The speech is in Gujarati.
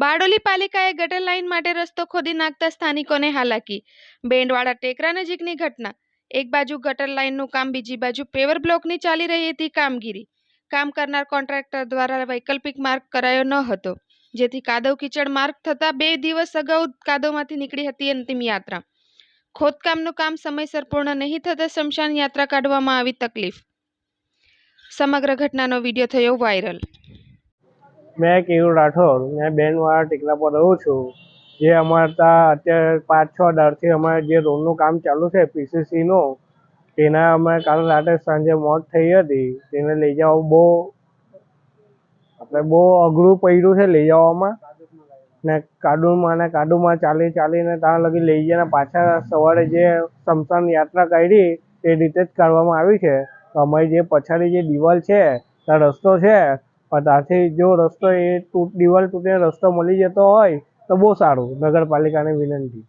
બારડોલી પાલિકાએ ગટર લાઇન માટે રસ્તો ખોદી નાખતા સ્થાનિકોને હાલાકી. બેન્ડવાળા ટેકરા નજીકની ઘટના. એક બાજુ ગટર લાઇનનું કામ, બીજી બાજુ પેવર બ્લોકની ચાલી રહી હતી કામગીરી. કામ કરનાર કોન્ટ્રાક્ટર દ્વારા વૈકલ્પિક માર્ગ કરાયો ન હતો, જેથી કાદવ કીચડ માર્ગ થતાં બે દિવસ અગાઉ કાદવમાંથી નીકળી હતી અંતિમ યાત્રા. ખોદકામનું કામ સમયસર પૂર્ણ નહીં થતાં શમશાન યાત્રા કાઢવામાં આવી તકલીફ. સમગ્ર ઘટનાનો વીડિયો થયો વાયરલ. મેં કેવું રાઠોડ, મેં બેનવાળા ટેકરા પર રહું છું. જે અમારે ત્યાં અત્યારે પાંચ છ દાડથી અમારે જે રોડનું કામ ચાલુ છે પીસીસીનું તેના અમે કાલ રાતે સાંજે મોત થઈ હતી. તેને લઈ જવા બહુ, આપણે બહુ અઘરું પડ્યું છે લઈ જવામાં. ને કાડુમાં ને કાડુમાં ચાલી ચાલીને ત્યાં લગી લઈ જઈને પાછા સવારે જે સ્મશાન યાત્રા કાઢી તે રીતે જ કાઢવામાં આવી છે. અમારી જે પછાડી જે દિવાલ છે, ત્યાં રસ્તો છે, પણ ત્યાંથી જો રસ્તો એ તૂટ, દિવાલ તૂટીને રસ્તો મળી જતો હોય તો બહુ સારું, નગરપાલિકાને વિનંતી.